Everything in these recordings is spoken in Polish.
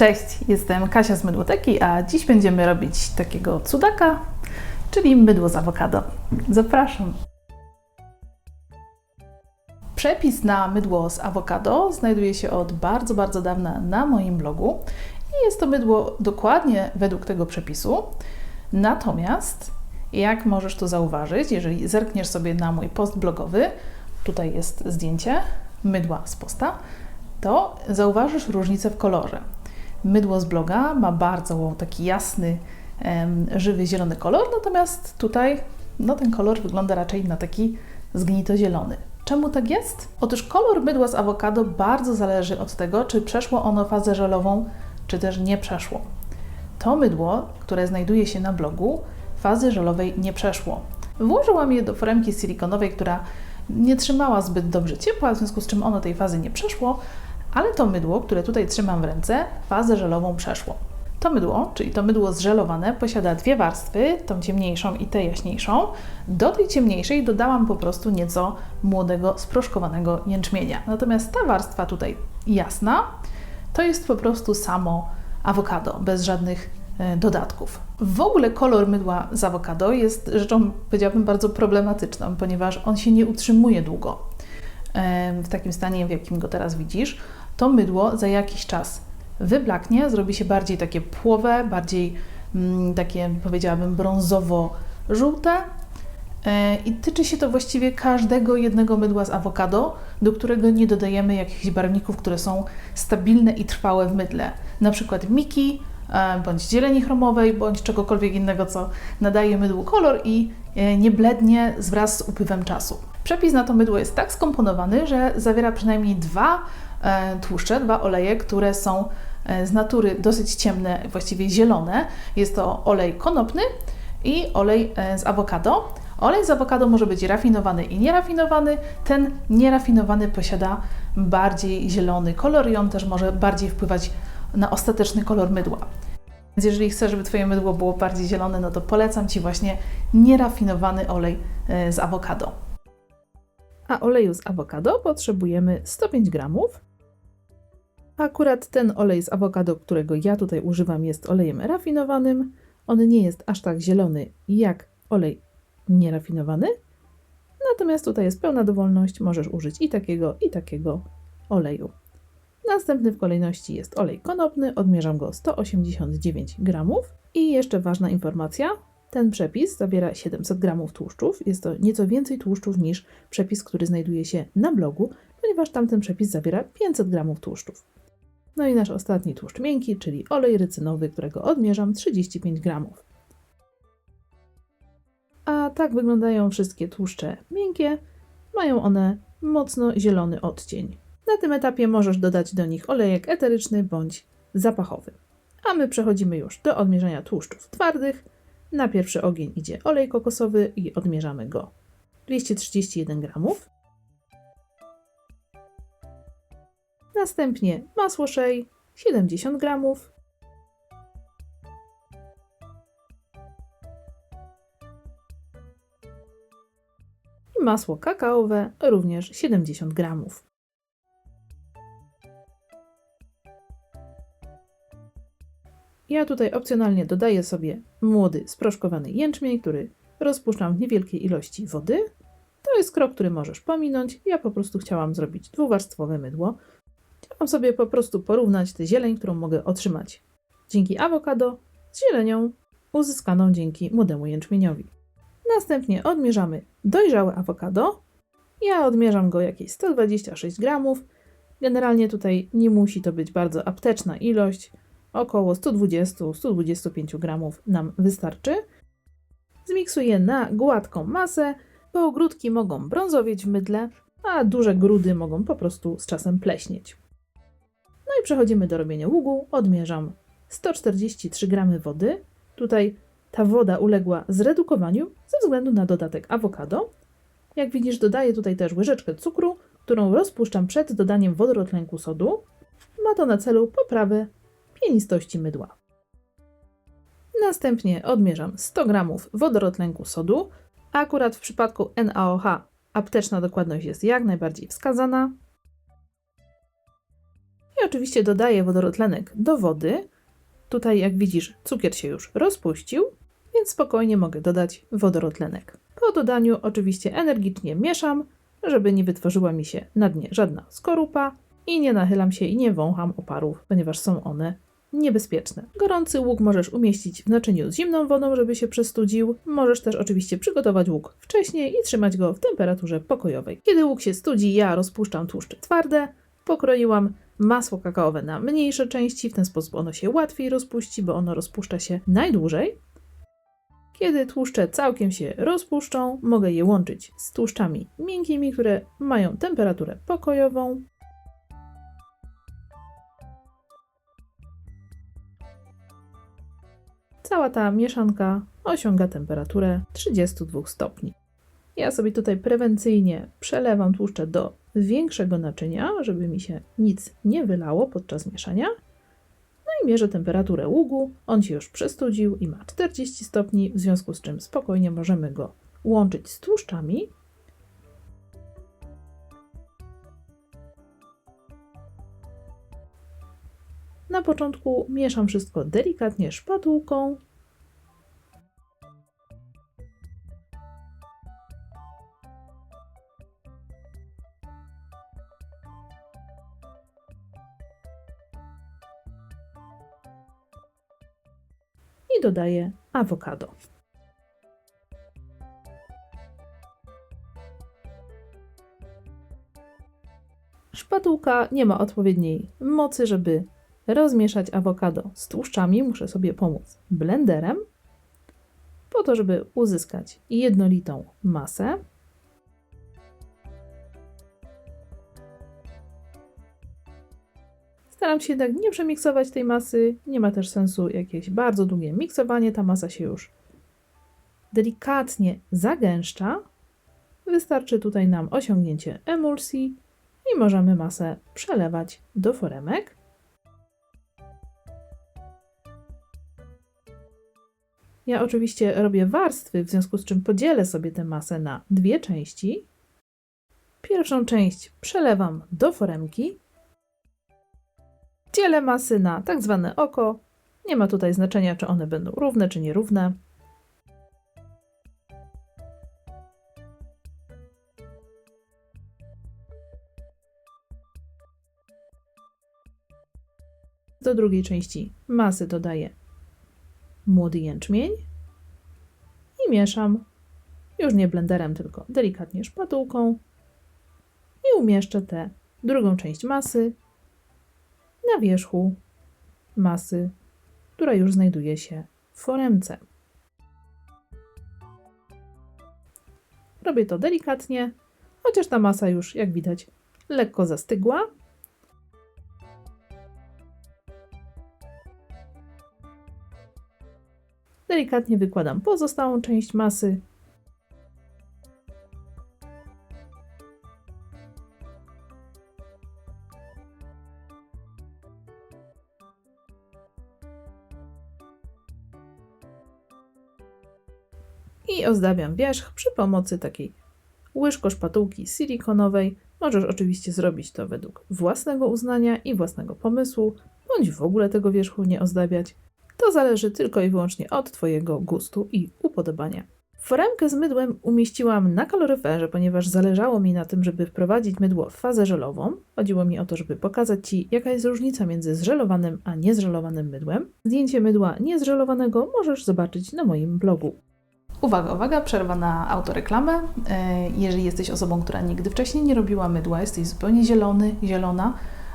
Cześć, jestem Kasia z Mydłoteki, a dziś będziemy robić takiego cudaka, czyli mydło z awokado. Zapraszam. Przepis na mydło z awokado znajduje się od bardzo, bardzo dawna na moim blogu i jest to mydło dokładnie według tego przepisu. Natomiast, jak możesz tu zauważyć, jeżeli zerkniesz sobie na mój post blogowy, tutaj jest zdjęcie mydła z posta, to zauważysz różnicę w kolorze. Mydło z bloga ma bardzo taki jasny, żywy zielony kolor, natomiast tutaj no, ten kolor wygląda raczej na taki zgnito-zielony. Czemu tak jest? Otóż kolor mydła z awokado bardzo zależy od tego, czy przeszło ono fazę żelową, czy też nie przeszło. To mydło, które znajduje się na blogu, fazy żelowej nie przeszło. Włożyłam je do foremki silikonowej, która nie trzymała zbyt dobrze ciepła, w związku z czym ono tej fazy nie przeszło, ale to mydło, które tutaj trzymam w ręce, fazę żelową przeszło. To mydło, czyli to mydło zżelowane, posiada dwie warstwy, tą ciemniejszą i tę jaśniejszą. Do tej ciemniejszej dodałam po prostu nieco młodego, sproszkowanego jęczmienia. Natomiast ta warstwa tutaj jasna, to jest po prostu samo awokado, bez żadnych e, dodatków. W ogóle kolor mydła z awokado jest rzeczą, powiedziałabym, bardzo problematyczną, ponieważ on się nie utrzymuje długo e, w takim stanie, w jakim go teraz widzisz. To mydło za jakiś czas wyblaknie, zrobi się bardziej takie płowe, bardziej mm, takie, powiedziałabym, brązowo-żółte. E, I tyczy się to właściwie każdego jednego mydła z awokado, do którego nie dodajemy jakichś barwników, które są stabilne i trwałe w mydle. Na przykład miki, e, bądź zieleni chromowej, bądź czegokolwiek innego, co nadaje mydłu kolor i e, nie blednie wraz z upływem czasu. Przepis na to mydło jest tak skomponowany, że zawiera przynajmniej dwa tłuszcze, dwa oleje, które są z natury dosyć ciemne, właściwie zielone. Jest to olej konopny i olej z awokado. Olej z awokado może być rafinowany i nierafinowany. Ten nierafinowany posiada bardziej zielony kolor i on też może bardziej wpływać na ostateczny kolor mydła. Więc jeżeli chcesz, żeby Twoje mydło było bardziej zielone, no to polecam Ci właśnie nierafinowany olej z awokado. A oleju z awokado potrzebujemy 105 gramów. Akurat ten olej z awokado, którego ja tutaj używam, jest olejem rafinowanym. On nie jest aż tak zielony jak olej nierafinowany. Natomiast tutaj jest pełna dowolność, możesz użyć i takiego, i takiego oleju. Następny w kolejności jest olej konopny, odmierzam go 189 gramów. I jeszcze ważna informacja, ten przepis zawiera 700 gramów tłuszczów. Jest to nieco więcej tłuszczów niż przepis, który znajduje się na blogu, ponieważ tamten przepis zawiera 500 gramów tłuszczów. No i nasz ostatni tłuszcz miękki, czyli olej rycynowy, którego odmierzam 35 gramów. A tak wyglądają wszystkie tłuszcze miękkie. Mają one mocno zielony odcień. Na tym etapie możesz dodać do nich olejek eteryczny bądź zapachowy. A my przechodzimy już do odmierzania tłuszczów twardych. Na pierwszy ogień idzie olej kokosowy i odmierzamy go 231 gramów. Następnie masło shea 70 gramów. I masło kakaowe również 70 gramów. Ja tutaj opcjonalnie dodaję sobie młody, sproszkowany jęczmień, który rozpuszczam w niewielkiej ilości wody. To jest krok, który możesz pominąć. Ja po prostu chciałam zrobić dwuwarstwowe mydło. Chciałam sobie po prostu porównać tę zieleń, którą mogę otrzymać dzięki awokado z zielenią uzyskaną dzięki młodemu jęczmieniowi. Następnie odmierzamy dojrzałe awokado. Ja odmierzam go jakieś 126 gramów. Generalnie tutaj nie musi to być bardzo apteczna ilość. Około 120-125 gramów nam wystarczy. Zmiksuję na gładką masę, bo ogródki mogą brązowieć w mydle, a duże grudy mogą po prostu z czasem pleśnieć. I przechodzimy do robienia ługu. Odmierzam 143 gramy wody. Tutaj ta woda uległa zredukowaniu ze względu na dodatek awokado. Jak widzisz, dodaję tutaj też łyżeczkę cukru, którą rozpuszczam przed dodaniem wodorotlenku sodu. Ma to na celu poprawę pienistości mydła. Następnie odmierzam 100 g wodorotlenku sodu. Akurat w przypadku NaOH apteczna dokładność jest jak najbardziej wskazana. I oczywiście dodaję wodorotlenek do wody. Tutaj, jak widzisz, cukier się już rozpuścił, więc spokojnie mogę dodać wodorotlenek. Po dodaniu oczywiście energicznie mieszam, żeby nie wytworzyła mi się na dnie żadna skorupa i nie nachylam się i nie wącham oparów, ponieważ są one niebezpieczne. Gorący łuk możesz umieścić w naczyniu z zimną wodą, żeby się przestudził. Możesz też oczywiście przygotować łuk wcześniej i trzymać go w temperaturze pokojowej. Kiedy łuk się studzi, ja rozpuszczam tłuszcze twarde. Pokroiłam masło kakaowe na mniejsze części, w ten sposób ono się łatwiej rozpuści, bo ono rozpuszcza się najdłużej. Kiedy tłuszcze całkiem się rozpuszczą, mogę je łączyć z tłuszczami miękkimi, które mają temperaturę pokojową. Cała ta mieszanka osiąga temperaturę 32 stopni. Ja sobie tutaj prewencyjnie przelewam tłuszcze do większego naczynia, żeby mi się nic nie wylało podczas mieszania. No i mierzę temperaturę ługu. On się już przestudził i ma 40 stopni, w związku z czym spokojnie możemy go łączyć z tłuszczami. Na początku mieszam wszystko delikatnie szpatułką. I dodaję awokado. Szpatułka nie ma odpowiedniej mocy, żeby rozmieszać awokado z tłuszczami. Muszę sobie pomóc blenderem, po to, żeby uzyskać jednolitą masę. Staram się jednak nie przemiksować tej masy. Nie ma też sensu jakieś bardzo długie miksowanie. Ta masa się już delikatnie zagęszcza. Wystarczy tutaj nam osiągnięcie emulsji i możemy masę przelewać do foremek. Ja oczywiście robię warstwy, w związku z czym podzielę sobie tę masę na dwie części. Pierwszą część przelewam do foremki. Dzielę masy na tak zwane oko. Nie ma tutaj znaczenia, czy one będą równe, czy nierówne. Do drugiej części masy dodaję młody jęczmień i mieszam już nie blenderem, tylko delikatnie szpatułką i umieszczę tę drugą część masy na wierzchu masy, która już znajduje się w foremce. Robię to delikatnie, chociaż ta masa już, jak widać, lekko zastygła. Delikatnie wykładam pozostałą część masy. I ozdabiam wierzch przy pomocy takiej łyżko szpatułki silikonowej. Możesz oczywiście zrobić to według własnego uznania i własnego pomysłu, bądź w ogóle tego wierzchu nie ozdabiać. To zależy tylko i wyłącznie od Twojego gustu i upodobania. Foremkę z mydłem umieściłam na kaloryferze, ponieważ zależało mi na tym, żeby wprowadzić mydło w fazę żelową. Chodziło mi o to, żeby pokazać Ci, jaka jest różnica między zżelowanym a niezżelowanym mydłem. Zdjęcie mydła niezżelowanego możesz zobaczyć na moim blogu. Uwaga, uwaga, przerwa na autoreklamę. E, Jeżeli jesteś osobą, która nigdy wcześniej nie robiła mydła, jesteś zupełnie zielony, zielona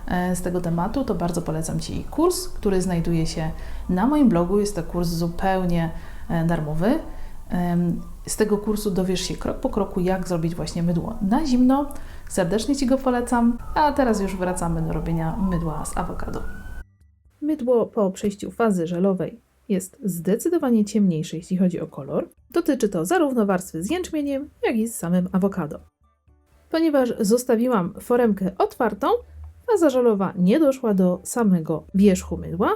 e, z tego tematu, to bardzo polecam Ci kurs, który znajduje się na moim blogu. Jest to kurs zupełnie e, darmowy. Z tego kursu dowiesz się krok po kroku, jak zrobić właśnie mydło na zimno. Serdecznie Ci go polecam. A teraz już wracamy do robienia mydła z awokado. Mydło po przejściu fazy żelowej jest zdecydowanie ciemniejsze, jeśli chodzi o kolor. Dotyczy to zarówno warstwy z jęczmieniem, jak i z samym awokado. Ponieważ zostawiłam foremkę otwartą, faza żelowa nie doszła do samego wierzchu mydła.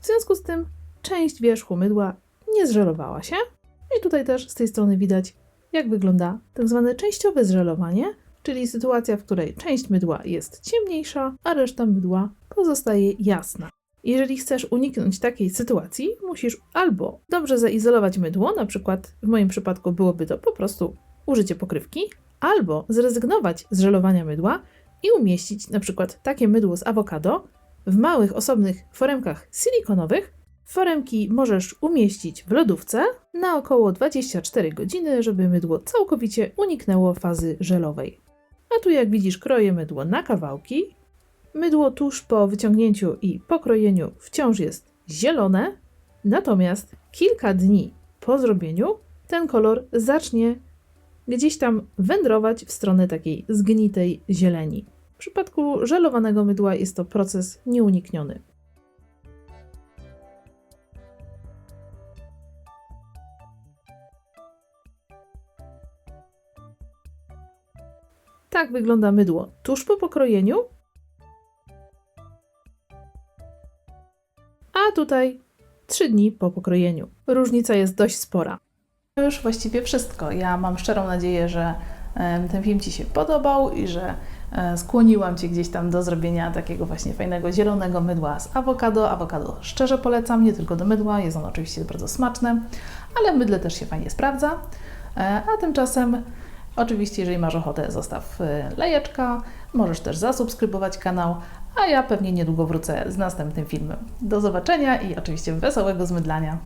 W związku z tym część wierzchu mydła nie zżelowała się. I tutaj też z tej strony widać, jak wygląda tak zwane częściowe zżelowanie, czyli sytuacja, w której część mydła jest ciemniejsza, a reszta mydła pozostaje jasna. Jeżeli chcesz uniknąć takiej sytuacji, musisz albo dobrze zaizolować mydło, na przykład w moim przypadku byłoby to po prostu użycie pokrywki, albo zrezygnować z żelowania mydła i umieścić na przykład takie mydło z awokado w małych, osobnych foremkach silikonowych. Foremki możesz umieścić w lodówce na około 24 godziny, żeby mydło całkowicie uniknęło fazy żelowej. A tu jak widzisz kroję mydło na kawałki. Mydło tuż po wyciągnięciu i pokrojeniu wciąż jest zielone, natomiast kilka dni po zrobieniu ten kolor zacznie gdzieś tam wędrować w stronę takiej zgnitej zieleni. W przypadku żelowanego mydła jest to proces nieunikniony. Tak wygląda mydło tuż po pokrojeniu. Tutaj 3 dni po pokrojeniu. Różnica jest dość spora. To już właściwie wszystko. Ja mam szczerą nadzieję, że em, ten film Ci się podobał i że e, skłoniłam Cię gdzieś tam do zrobienia takiego właśnie fajnego zielonego mydła z awokado. Awokado szczerze polecam, nie tylko do mydła, jest ono oczywiście bardzo smaczne, ale mydle też się fajnie sprawdza. E, A tymczasem, oczywiście, jeżeli masz ochotę, zostaw e, lajeczka, możesz też zasubskrybować kanał, a ja pewnie niedługo wrócę z następnym filmem. Do zobaczenia i oczywiście wesołego zmydlania.